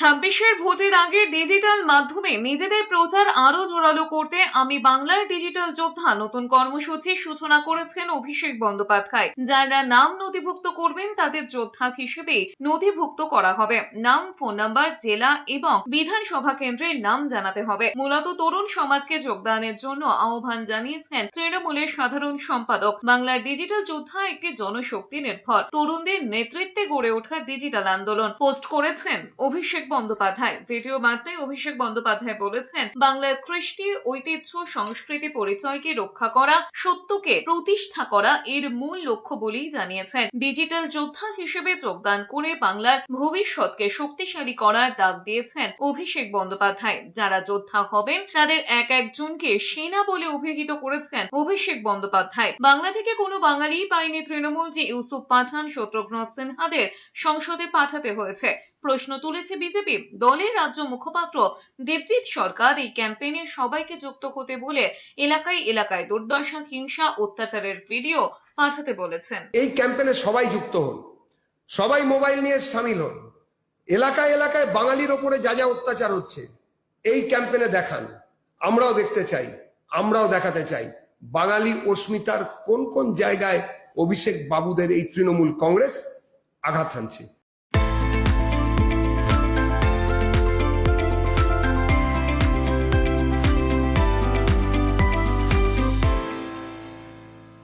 ছাব্বিশের ভোটের আগে ডিজিটাল মাধ্যমে নিজেদের প্রচার আরও জোরালো করতে আমি বাংলার ডিজিটাল যোদ্ধা নতুন কর্মসূচির সূচনা করেছেন অভিষেক বন্দ্যোপাধ্যায়। যারা নাম নথিভুক্ত করবেন, তাদের যোদ্ধা হিসেবে নথিভুক্ত করা হবে। নাম, ফোন নাম্বার, জেলা এবং বিধানসভা কেন্দ্রের নাম জানাতে হবে। মূলত তরুণ সমাজকে যোগদানের জন্য আহ্বান জানিয়েছেন তৃণমূলের সাধারণ সম্পাদক। বাংলার ডিজিটাল যোদ্ধা একটি জনশক্তি নির্ভর। তরুণদের নেতৃত্বে গড়ে ওঠা ডিজিটাল আন্দোলন। পোস্ট করেছেন অভিষেক বন্দ্যোপাধ্যায়। ভিডিও বার্তায় অভিষেক বন্দ্যোপাধ্যায় বলেছেন, বাংলার কৃষ্টি, ঐতিহ্য, সংস্কৃতি পরিচয়কে রক্ষা করা, সত্যকে প্রতিষ্ঠা করা এর মূল লক্ষ্য বলেই জানিয়েছেন। ডিজিটাল যোদ্ধা হিসেবে যোগদান করে বাংলার ভবিষ্যৎকে শক্তিশালী করার ডাক দিয়েছেন অভিষেক বন্দ্যোপাধ্যায়। যারা যোদ্ধা হবেন, তাদের এক একজনকে সেনা বলে অভিহিত করেছেন অভিষেক বন্দ্যোপাধ্যায়। বাংলা থেকে কোনো বাঙালি পায়নি তৃণমূল যে ইউসুফ পাঠান, শত্রুঘ্ন সিনহাদের সংসদে পাঠাতে হয়েছে। প্রশ্ন তুলেছে বিজেপি দলের রাজ্য মুখপাত্র দেবজিৎ সরকার এই ক্যাম্পেইনে সবাইকে যুক্ত হতে বলে এলাকায় এলাকায় দুর্দশা, হিংসা, অত্যাচারের ভিডিও পাঠাতে বলেছেন। এই ক্যাম্পেনে সবাই যুক্ত হন। সবাই মোবাইল নিয়ে সামিল হন। এলাকায় এলাকায় বাঙালির ওপরে যা যা অত্যাচার হচ্ছে, এই ক্যাম্পেনে দেখান। আমরাও দেখতে চাই, আমরাও দেখাতে চাই, বাঙালি অস্মিতার কোন কোন জায়গায় অভিষেক বাবুদের এই তৃণমূল কংগ্রেস আঘাত হানছে।